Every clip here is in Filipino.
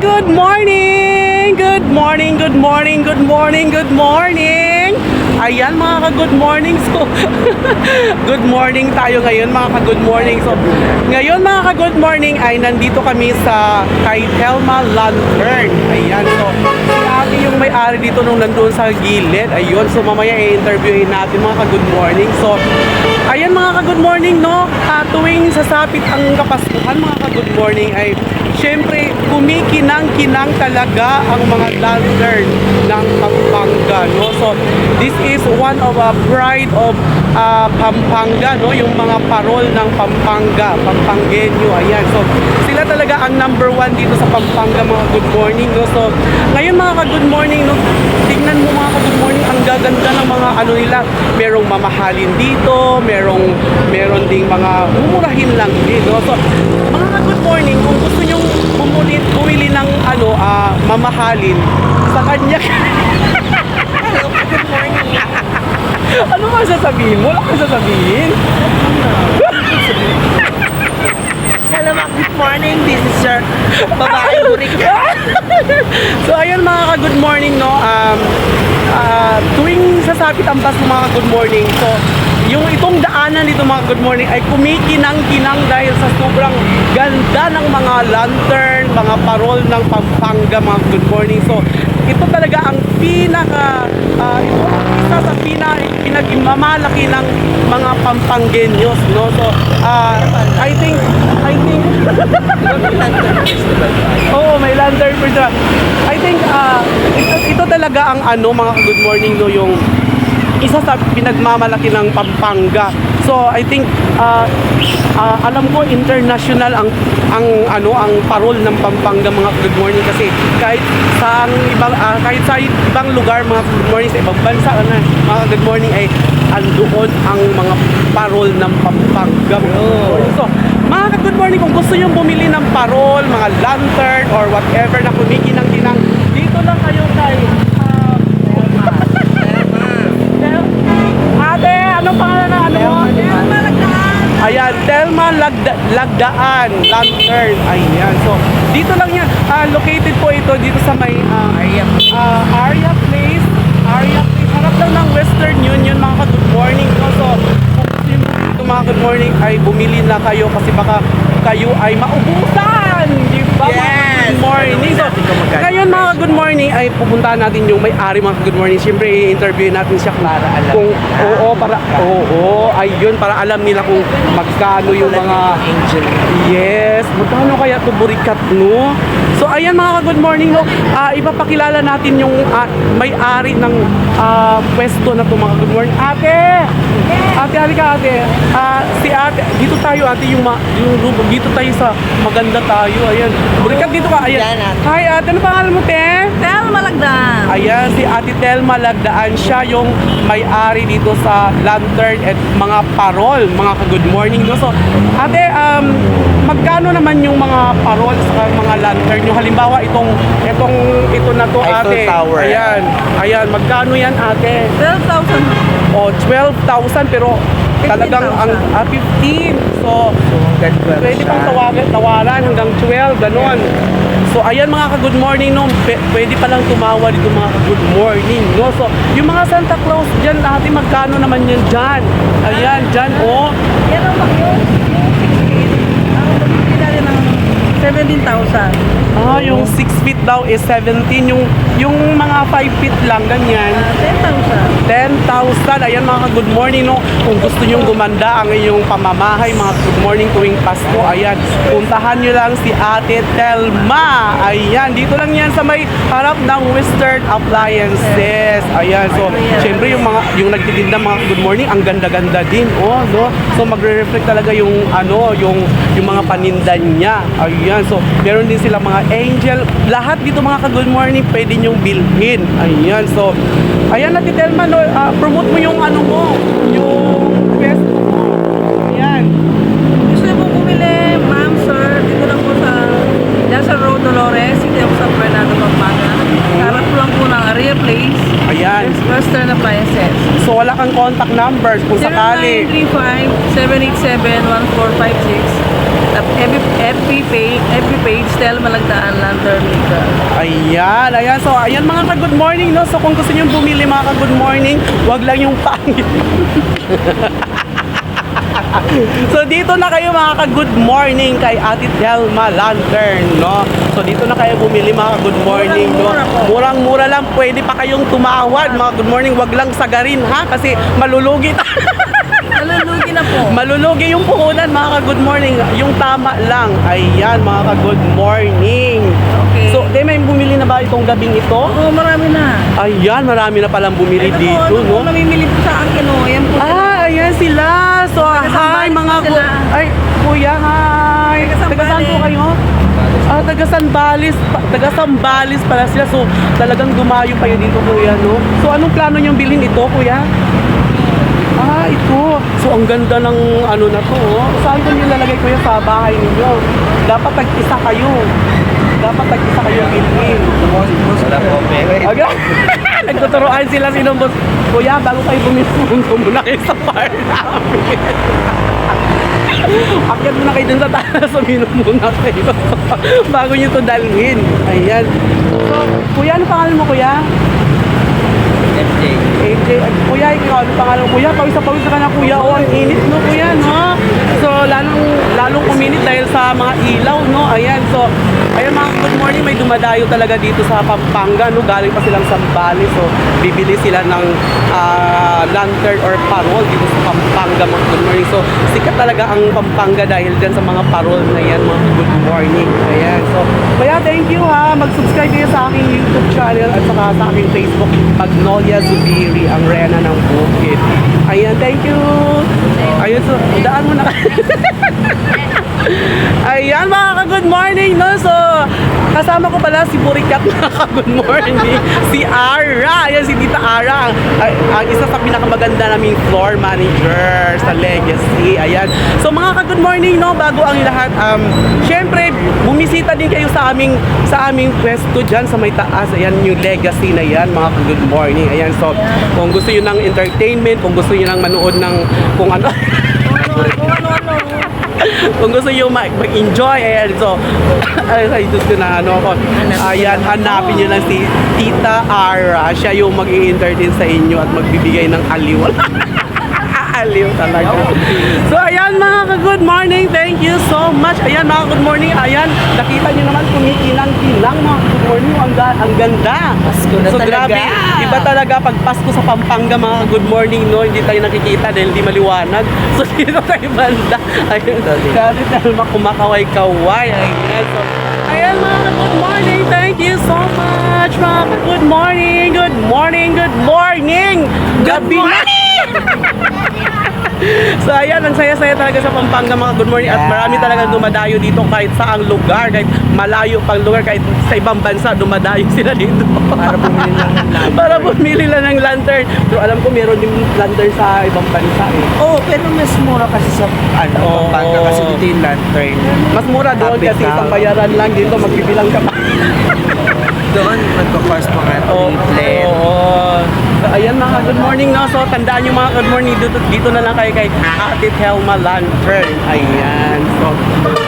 Good morning! Good morning, good morning, good morning, good morning! Ayan mga ka-good mornings ko. good morning tayo ngayon mga ka-good morning. So, ngayon mga ka-good morning ay nandito kami sa kay Thelma Lantern. Ayan, so may-ari dito nung nandun sa gilid. Ayun, so mamaya i-interviewin natin mga ka-good morning. So, ayan mga ka-good morning, no? Ah, tuwing sasapit ang kapaskuhan mga ka-good morning ay Siyempre, kumikinang-kinang talaga ang mga lantern ng Pampanga, no? So, this is one of a pride of uh, Pampanga, no? Yung mga parol ng Pampanga, Pampangenyo, ayan. So, sila talaga ang number one dito sa Pampanga, mga good morning, no? So, ngayon mga ka-good morning, no? Tingnan mo mga ka-good morning, ang gaganda ng mga ano nila. Merong mamahalin dito, merong meron ding mga mumurahin lang din, no? So, mga ka-good morning, kung gusto nyong bumuli, bumili ng ano, ah, mamahalin sa kanya. Good ano ba sasabihin mo? Wala kang sasabihin. Hello, ma'am. Good morning. This is your babae burik. so ayun mga ka-good morning no. Um, ah, tuwing sasapit ang bus ng mga good morning. So yung itong daanan dito mga good morning ay kumikinang-kinang dahil sa sobrang ganda ng mga lantern, mga parol ng Pampanga mga good morning. So ito talaga ang pinaka ah, ito ang isa sa pina, pinagmamalaki ng mga Pampanggenyos no. So ah, I think I think Oo, may lantern the... I think, ah, ito, ito talaga ang ano, mga good morning, no, yung isa sa pinagmamalaki ng Pampanga. So, I think, ah, ah, alam ko, international ang, ang, ano, ang parol ng Pampanga, mga good morning, kasi kahit sa ang ibang, ah, kahit sa ibang lugar, mga good morning, sa ibang bansa, ano, mga good morning, ay andoon ang mga parol ng Pampanga. good. So, mga ka-good morning, kung gusto nyo bumili ng parol, mga lantern, or whatever na kumikinang-kinang, dito lang kayo kay anong pangalan na ano mo? Ayan, Telma Lagda, Lagdaan Lantern. Ayan, so dito lang yan. Ah, located po ito dito sa may ah, Aria ah, Aria Place. Aria Place. Harap lang ng Western Union, mga ka-good morning. No? So, kung dito mga good morning, ay bumili na kayo kasi baka kayo ay maubusan. Di ba? Yes! Good morning. So, ngayon mga good morning ay pupuntahan natin yung may-ari mga good morning. Siyempre, i-interview natin siya Para alam kung nila. oo, para, oo, ayun, para alam nila kung magkano yung mga angel. Yes, magkano kaya ito burikat, no? So, ayan mga ka-good morning, no? Ah, ipapakilala natin yung ah, may-ari ng ah, pwesto na to mga good morning. Ate! Ate, halika ate. Ah, si ate, dito tayo ate, yung, ma, yung room, dito tayo sa maganda tayo. Ayan. Burikat dito ka. Ayan. Hi ate, ano pangalan mo, te? Tel Malagdan. Ayan, si Ate Telma Lagdaan. Siya yung may-ari dito sa Lantern at mga parol, mga ka-good morning. No? So, ate, um, magkano naman yung mga parol sa mga lantern nyo? Halimbawa, itong, itong, ito na to, Eiffel ate. Tower. Ayan, ayan, magkano yan, ate? 12,000. O, 12,000 pero talagang ang ah, 15. So, So, hanggang 12 Pwede pang tawagan, tawaran hanggang 12, ganon. So, ayan mga ka-good morning, no? P- pwede palang tumawa dito mga ka-good morning, no? So, yung mga Santa Claus dyan, ate, magkano naman yan dyan? Ayan, dyan, oh. Yan ang mag yun. Ang natin ng 17,000. Ah, yung 6 feet daw is 17. Yung, yung mga 5 feet lang, ganyan. 10,000. 10,000. Ayan mga ka-good morning, no? Kung gusto nyong gumanda ang inyong pamamahay, mga good morning tuwing Pasko, ayan. Puntahan nyo lang si Ate Telma. Ayan, dito lang yan sa may harap ng Western Appliances. Ayan, so, syempre yung mga, yung nagtitinda mga good morning, ang ganda-ganda din, oh, no? So, magre-reflect talaga yung, ano, yung, yung mga paninda niya. Ayan, so, meron din sila mga angel. Lahat dito mga ka-good morning, pwede nyong bilhin. Ayan, so, ayan Ate Telma, no, ah, promote mo yung ano mo, yung best mo. Ayan. Gusto niyo pong bumili, ma'am, sir, dito lang po sa Nasa Road Dolores, City of San Fernando, Pampanga. Harap lang po ng Aria Place. Ayan. Western Appliances. So, wala kang contact numbers kung sakali. 0935-787-1456 At FB, FB page, FB page, Tel Malagdaan Lantern Liga. Ayan, ayan. So, ayan mga ka-good morning, no? So, kung gusto nyo bumili mga ka-good morning, wag lang yung pangit. so, dito na kayo mga ka-good morning kay Ate Telma Lantern, no? So, dito na kayo bumili mga ka-good morning, no? Murang-mura po. Murang-mura lang. Pwede pa kayong tumawad, mga good morning. Wag lang sagarin, ha? Kasi malulugi Nalulugi na po. Malulugi yung puhunan mga ka-good morning. Yung tama lang. Ayan mga ka-good morning. Okay. So, de, may bumili na ba itong gabing ito? Oo, marami na. Ayan, marami na palang bumili Ito po, dito, ano po, no? namimili po sa akin, oh. Ayan po. Ah, ayan sila. So, hi mga sila. ku- Ay, kuya, hi. Taga po kayo? Ah, taga Sambales, pa- taga Sambales pala sila. So, talagang dumayo kayo dito, kuya, no? So, anong plano niyong bilhin ito, kuya? Ang ganda ng ano na to, oh. Saan ko nilalagay kuya sa bahay ninyo? Dapat tag-isa kayo. Dapat tag-isa kayo bilhin. Wala po. Aga, nagtuturoan sila sinong boss. Kuya, bago kayo bumisungko muna kayo sa bar namin. Akyat muna kayo dun sa taas, uminom muna kayo. bago nyo to dalhin. Ayan. So, kuya, ano pangalan mo kuya? FJ. AJ, ay, kuya, ikaw, ano pangalan kuya? Pawis sa pawis ka na kuya. O, ang init no kuya, no? So, lalong, lalong uminit dahil sa mga ilaw, no? Ayan, so, ayan mga may dumadayo talaga dito sa Pampanga, no? Galing pa silang Sambales, so, bibili sila ng ah, lantern or parol dito sa Pampanga, mga good morning. So, sikat talaga ang Pampanga dahil dyan sa mga parol na yan, mga good morning. Ayan, so, kaya thank you ha. Mag-subscribe kayo sa aking YouTube channel at saka sa aking Facebook, Magnolia Zubiri, ang Rena ng Bukid. Ayan, thank you. Ayun, so, daan mo na. Ayan, mga ka-good morning, no? So, kasama ko pala si Burikat, mga ka-good morning. si Ara. Ayan, si Tita Ara. Ang, ang isa sa pinakamaganda naming floor manager sa Legacy. Ayan. So, mga ka-good morning, no? Bago ang lahat, um, syempre, bumisita din kayo sa aming sa aming pwesto dyan sa may taas. Ayan, yung Legacy na yan, mga ka-good morning. Ayan, so, kung gusto yun ng entertainment, kung gusto yun ng manood ng kung ano, Kung ano, kung ano, ano. Kung gusto nyo mag- mag-enjoy, ayan, so, ay, ay, gusto na, ano, ako, ayan, hanapin nyo lang si Tita Ara. Siya yung mag entertain sa inyo at magbibigay ng aliw. aliw talaga. So, ayan, mga ka-good morning. Thank you so much. Ayan, mga good morning. Ayan, nakita nyo naman, kumikilang-kilang, mga good morning. Ga- ang ganda. Pasko na so, talaga. grabe, iba talaga pag Pasko sa Pampanga, mga good morning, no? Hindi tayo nakikita dahil di maliwanag. So, dito tayo banda. Ayun, kasi Telma kumakaway-kaway. Ayan, so, ayan mga good morning. Thank you so much, mga good morning. Good morning, good morning. Gabi na. So ayan, ang saya-saya talaga sa Pampanga mga good morning at marami talaga dumadayo dito kahit saang lugar, kahit malayo pang lugar, kahit sa ibang bansa dumadayo sila dito. Para bumili lang ng lantern. Para bumili lang ng lantern. Pero alam ko meron din lantern sa ibang bansa eh. Oh, pero mas mura kasi sa ano, Oo. Pampanga kasi dito yung lantern. Mas mura doon Happy kasi ka. isang bayaran lang dito, magbibilang ka pa. Doon, magkakos mga triplet. Oo. So, ayan mga good morning no. So tandaan nyo mga good morning dito, dito na lang kayo kay Ate Helma Lantern. Ayan. So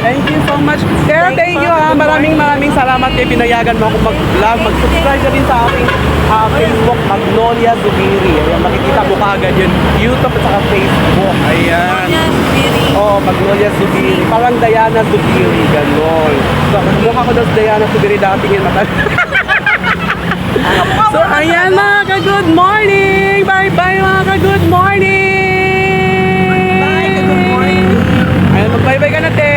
thank you so much. Pero Thank thank you, ha. good Maraming maraming salamat kay pinayagan mo ako mag-vlog. Mag-subscribe ka din sa aking ah, Facebook Magnolia Zubiri. Ayan, makikita mo kaagad yun. YouTube at saka Facebook. Ayan. Oo, Magnolia Zubiri. Parang Diana Zubiri, ganon. So, mukha ko daw si Diana Zubiri dati yun. so, ayan mga ka-good morning! Bye-bye mga ka-good morning! Bye, good morning. Ayan, mag-bye-bye ka na, te.